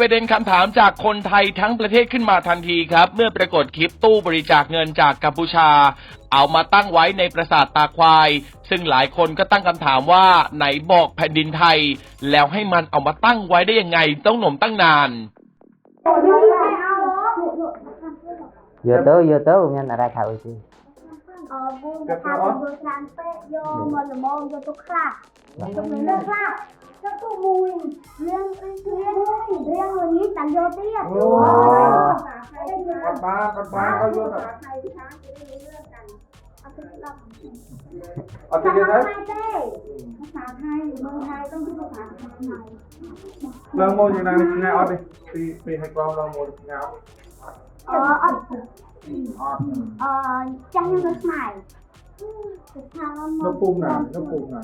เปนประเด็นคำถามจากคนไทยทั้งประเทศขึ้นมาทันทีครับ เมื่อปรากฏคลิปตู้บริจาคเงินจากกัมพูชา เอามาตั้งไว้ในปราสาทตาควาย ซึ่งหลายคนก็ตั้งคำถามว่าไหนบอกแผ่นดินไทย แล้วให้มันเอามาตั้งไว้ได้ยังไงต้องหนมตั้งนานเยอะเต้อเยอะเต้องั้นอะไรเขาสิ บูมจะทำบูมทำเป๊ะโยมอลมองโยตุกคลาตุกเลือกคลาจะตุกบูมเรื่องเรื่องเรื่องวันนี้ตันโยเตี้ยโอ้ปันปาปันปาเขาโยตัดเอาไปเรียนไหมภาษาไทยเมืองไทยต้องพูดภาษาไทยเมืองโมอยู่ไหนไหนเอาไปตีตีให้กลองเราโมแล้วอ๋อ អត់អឺចាស់ខ្ញុំនៅស្មៅទៅខាងនៅពុំណានៅពុំណា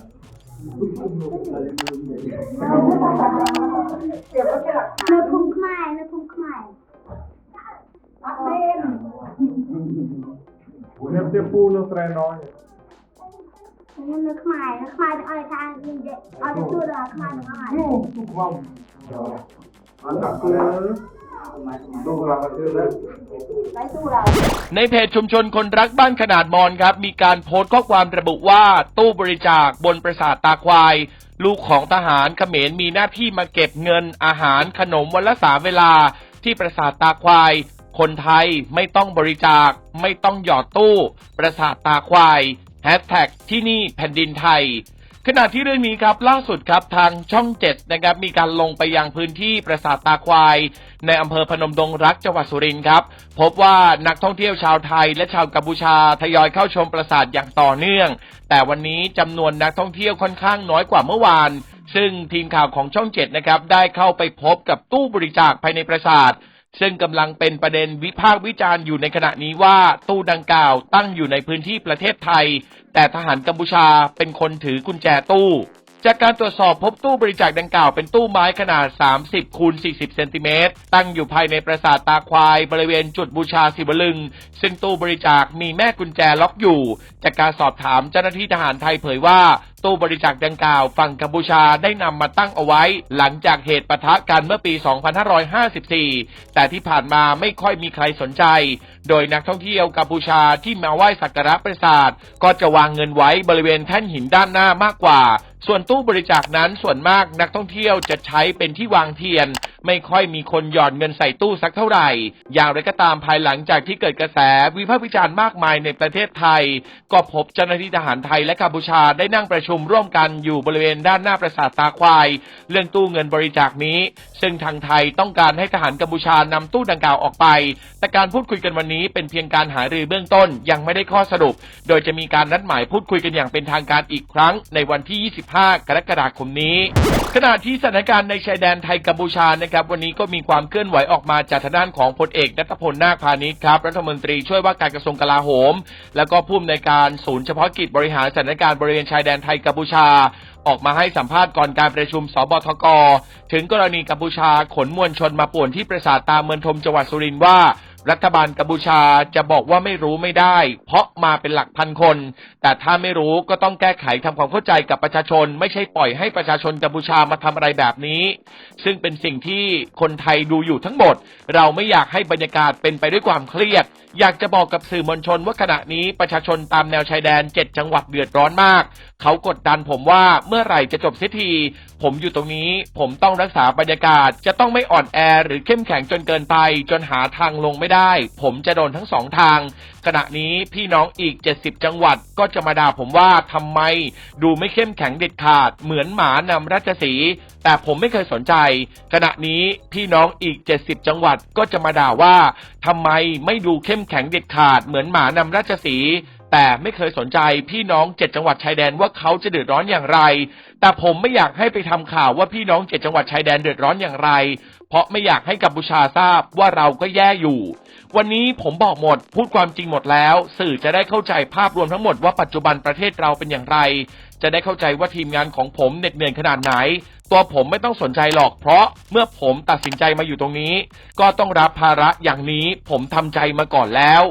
នៅភូមិខ្មែរនៅភូមិខ្មែរអត់មែនខ្ញុំទៅពូនៅត្រែណយខ្ញុំនៅខ្មែរនៅខ្មែរទៅអត់ថានិយាយអត់ទៅដល់ខ្មែរទាំងអស់យូទូខ្វងអត់ដល់ ในเพจชุมชนคนรักบ้านขนาดมอนครับ มีการโพสต์ข้อความระบุว่าตู้บริจาคบนปราสาทตาควาย ลูกของทหารเขมรมีหน้าที่มาเก็บเงินอาหารขนมวันละสามเวลา ที่ปราสาทตาควาย คนไทยไม่ต้องบริจาค ไม่ต้องหยอดตู้ ปราสาทตาควายแฮชแท็กที่นี่แผ่นดินไทย ขณะที่เรื่องนี้ครับล่าสุดครับทางช่องเจ็ดนะครับมีการลงไปยังพื้นที่ปราสาทตาควาย ในอำเภอพนมดงรักจังหวัดสุรินทร์ครับพบว่านักท่องเที่ยวชาวไทยและชาวกัมพูชาทยอยเข้าชมปราสาทอย่างต่อเนื่อง แต่วันนี้จำนวนนักท่องเที่ยวค่อนข้างน้อยกว่าเมื่อวาน ซึ่งทีมข่าวของช่องเจ็ดนะครับได้เข้าไปพบกับตู้บริจาคภายในปราสาทซึ่งกำลังเป็นประเด็นวิพากษ์วิจารณ์อยู่ในขณะนี้ว่าตู้ดังกล่าวตั้งอยู่ในพื้นที่ประเทศไทย แต่ทหารกัมพูชาเป็นคนถือกุญแจตู้ จากการตรวจสอบพบตู้บริจาคดังกล่าวเป็นตู้ไม้ขนาด 30 คูณ 40 เซนติเมตร ตั้งอยู่ภายในปราสาทตาควายบริเวณจุดบูชาศิวลึง ซึ่งตู้บริจาคมีแม่กุญแจล็อกอยู่ จากการสอบถามเจ้าหน้าที่ทหารไทยเผยว่า ตู้บริจาคดังกล่าวฝั่งกัมพูชาได้นำมาตั้งเอาไว้ หลังจากเหตุปะทะกันเมื่อปี 2554 แต่ที่ผ่านมาไม่ค่อยมีใครสนใจ โดยนักท่องเที่ยวกัมพูชาที่มาไหว้สักการะปราสาทก็จะวางเงินไว้บริเวณแท่นหินด้านหน้ามากกว่า ส่วนตู้บริจาคนั้นส่วนมากนักท่องเที่ยวจะใช้เป็นที่วางเทียน ไม่ค่อยมีคนหย่อนเงินใส่ตู้สักเท่าไหร่ อย่างไรก็ตามภายหลังจากที่เกิดกระแสวิพากษ์วิจารณ์มากมายในประเทศไทย ก็พบเจ้าหน้าที่ทหารไทยและกัมพูชาได้นั่งประชุมร่วมกันอยู่บริเวณด้านหน้าปราสาทตาควาย เรื่องตู้เงินบริจาคนี้ ซึ่งทางไทยต้องการให้ทหารกัมพูชานำตู้ดังกล่าวออกไป แต่การพูดคุยกันวันนี้เป็นเพียงการหารือเบื้องต้นยังไม่ได้ข้อสรุป โดยจะมีการนัดหมายพูดคุยกันอย่างเป็นทางการอีกครั้งในวันที่ 25กรกฎาคมนี้ ขณะที่สถานการณ์ในชายแดนไทยกัมพูชานะครับวันนี้ก็มีความเคลื่อนไหวออกมาจากทางด้านของพลเอกนัทพลนาคพาณิชย์ครับรัฐมนตรีช่วยว่าการกระทรวงกลาโหม แล้วก็ผู้อำนวยการศูนย์เฉพาะกิจบริหารสถานการณ์บริเวณชายแดนไทยกัมพูชา ออกมาให้สัมภาษณ์ก่อนการประชุมสบทก ถึงกรณีกัมพูชาขนมวลชนมาป่วนที่ปราสาทตาเมืองทมจังหวัดสุรินทร์ว่า รัฐบาลกัมพูชาจะบอกว่าไม่รู้ไม่ได้ เพราะมาเป็นหลักพันคน แต่ถ้าไม่รู้ก็ต้องแก้ไขทำความเข้าใจกับประชาชน ไม่ใช่ปล่อยให้ประชาชนกัมพูชามาทำอะไรแบบนี้ ซึ่งเป็นสิ่งที่คนไทยดูอยู่ทั้งหมด เราไม่อยากให้บรรยากาศเป็นไปด้วยความเครียด อยากจะบอกกับสื่อมวลชนว่าขณะนี้ประชาชนตามแนวชายแดน7จังหวัดเดือดร้อนมาก เขากดดันผมว่าเมื่อไหร่จะจบเสียทีผมอยู่ตรงนี้ ผมต้องรักษาบรรยากาศ จะต้องไม่อ่อนแอหรือเข้มแข็งจนเกินไป จนหาทางลงไม่ได้ ผมจะโดนทั้งสองทาง ขณะนี้พี่น้องอีก 70 จังหวัดก็จะมาด่าผมว่าทำไมดูไม่เข้มแข็งเด็ดขาด เหมือนหมานำราชสี แต่ผมไม่เคยสนใจ ขณะนี้พี่น้องอีก 70 จังหวัดก็จะมาด่าว่าทำไมไม่ดูเข้มแข็งเด็ดขาด เหมือนหมานำราชสี แต่ไม่เคยสนใจพี่น้องเจ็ดจังหวัดชายแดนว่าเขาจะเดือดร้อนอย่างไร แต่ผมไม่อยากให้ไปทำข่าวว่าพี่น้องเจ็ดจังหวัดชายแดนเดือดร้อนอย่างไร เพราะไม่อยากให้กัมพูชาทราบว่าเราก็แย่อยู่ วันนี้ผมบอกหมด พูดความจริงหมดแล้ว สื่อจะได้เข้าใจภาพรวมทั้งหมดว่าปัจจุบันประเทศเราเป็นอย่างไร จะได้เข้าใจว่าทีมงานของผมเหน็ดเหนื่อยขนาดไหน ตัวผมไม่ต้องสนใจหรอกเพราะเมื่อผมตัดสินใจมาอยู่ตรงนี้ ก็ต้องรับภาระอย่างนี้ผมทำใจมาก่อนแล้ว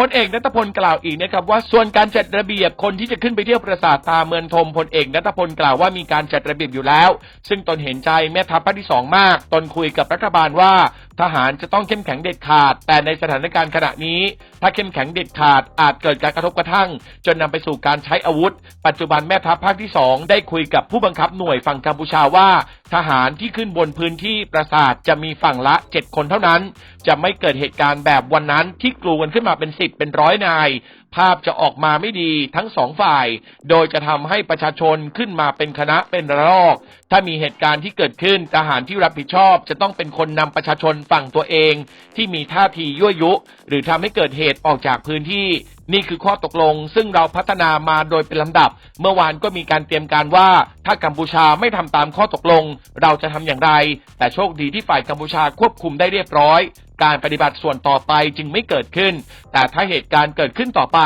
พลเอกนัทพลกล่าวอีกนะครับว่าส่วนการจัดระเบียบคนที่จะขึ้นไปเที่ยวปราสาทตาเมืองทมพลเอกนัทพลกล่าวว่ามีการจัดระเบียบอยู่แล้ว ซึ่งตนเห็นใจแม่ทัพภาคที่สองมาก ตนคุยกับรัฐบาลว่า ทหารจะต้องเข้มแข็งเด็ดขาด แต่ในสถานการณ์ขณะนี้ ถ้าเข้มแข็งเด็ดขาดอาจเกิดการกระทบกระทั่ง จนนำไปสู่การใช้อาวุธ ปัจจุบันแม่ทัพภาคที่สองได้คุยกับผู้บังคับหน่วยฝั่งกัมพูชาว่า ทหารที่ขึ้นบนพื้นที่ปราสาทจะมีฝั่งละ 7 คนเท่านั้น จะไม่เกิดเหตุการณ์แบบวันนั้นที่กลูกันขึ้นมาเป็นสิบเป็นร้อยนาย ภาพจะออกมาไม่ดีทั้งสองฝ่าย โดยจะทำให้ประชาชนขึ้นมาเป็นคณะเป็นระลอก ถ้ามีเหตุการณ์ที่เกิดขึ้นทหารที่รับผิดชอบ จะต้องเป็นคนนำประชาชนฝั่งตัวเอง ที่มีท่าทียั่วยุ หรือทำให้เกิดเหตุออกจากพื้นที่ นี่คือข้อตกลง ซึ่งเราพัฒนามาโดยเป็นลำดับ เมื่อวานก็มีการเตรียมการว่า ถ้ากัมพูชาไม่ทำตามข้อตกลง เราจะทำอย่างไร แต่โชคดีที่ฝ่ายกัมพูชาควบคุมได้เรียบร้อย การปฏิบัติส่วนต่อไปจึงไม่เกิดขึ้น แต่ถ้าเหตุการณ์เกิดขึ้นต่อไป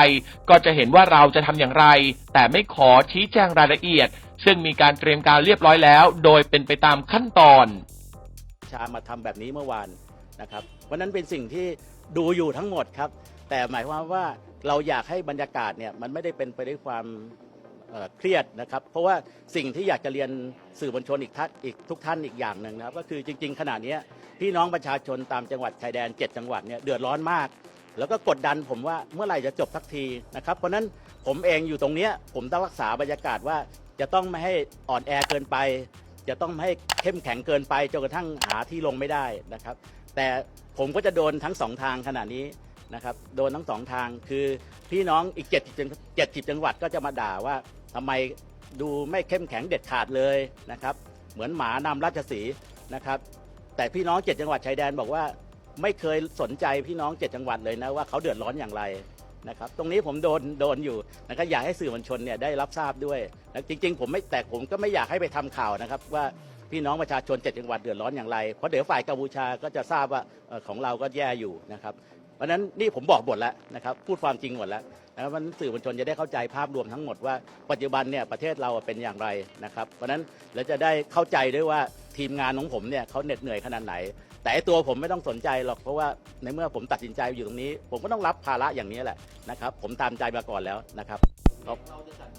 ก็จะเห็นว่าเราจะทำอย่างไร แต่ไม่ขอชี้แจงรายละเอียด ซึ่งมีการเตรียมการเรียบร้อยแล้ว โดยเป็นไปตามขั้นตอนชามาทำแบบนี้เมื่อวานนะครับเพราะนั้นเป็นสิ่งที่ดูอยู่ทั้งหมดครับ แต่หมายความว่าเราอยากให้บรรยากาศเนี่ยมันไม่ได้เป็นไปด้วยความ เครียดนะครับ เพราะว่าสิ่งที่อยากจะเรียนสื่อมวลชนอีกท่านอีกทุกท่านอีกอย่างหนึ่งนะครับก็คือจริง ๆ ขณะนี้พี่น้องประชาชนตามจังหวัดชายแดน 7 จังหวัดเนี่ยเดือดร้อนมาก แล้วก็กดดันผมว่าเมื่อไหร่จะจบสักทีนะครับเพราะนั้นผมเองอยู่ตรงเนี้ยผมต้องรักษาบรรยากาศว่าจะต้องไม่ให้อ่อนแอเกินไป จะต้องไม่ให้เข้มแข็งเกินไปจนกระทั่งหาที่ลงไม่ได้นะครับ แต่ผมก็จะโดนทั้งสองทางขณะนี้นะครับโดนทั้งสองทางคือพี่น้องอีก7จัง70จังหวัดก็จะมาด่าว่า ทำไมดูไม่เข้มแข็งเด็ดขาดเลยนะครับ เหมือนหมานำราชสีนะครับ แต่พี่น้อง7จังหวัดชายแดนบอกว่าไม่เคยสนใจพี่น้อง7จังหวัดเลยนะว่าเขาเดือดร้อนอย่างไรนะครับ ตรงนี้ผมโดนโดนอยู่นะครับอยากให้สื่อมวลชนเนี่ยได้รับทราบด้วยนะจริง ๆ ผมไม่แต่ผมก็ไม่อยากให้ไปทำข่าวนะครับ ว่าพี่น้องประชาชน7จังหวัดเดือดร้อนอย่างไรเพราะเดี๋ยวฝ่ายกัมพูชาก็จะทราบว่าของเราก็แย่อยู่นะครับ เพราะฉะนั้นนี่ผมบอกหมดแล้วนะครับพูดความจริงหมดแล้วนะครับมันสื่อมวลชนจะได้เข้าใจภาพรวมทั้งหมดว่าปัจจุบันเนี่ยประเทศเราเป็นอย่างไรนะครับเพราะฉะนั้นเราจะได้เข้าใจด้วยว่าทีมงานของผมเนี่ยเขาเหน็ดเหนื่อยขนาดไหน แต่ไอตัวผมไม่ต้องสนใจหรอกเพราะว่าในเมื่อผมตัดสินใจอยู่ตรงนี้ ผมก็ต้องรับภาระอย่างนี้แหละนะครับผมตามใจมาก่อนแล้วนะครับเราจะจัด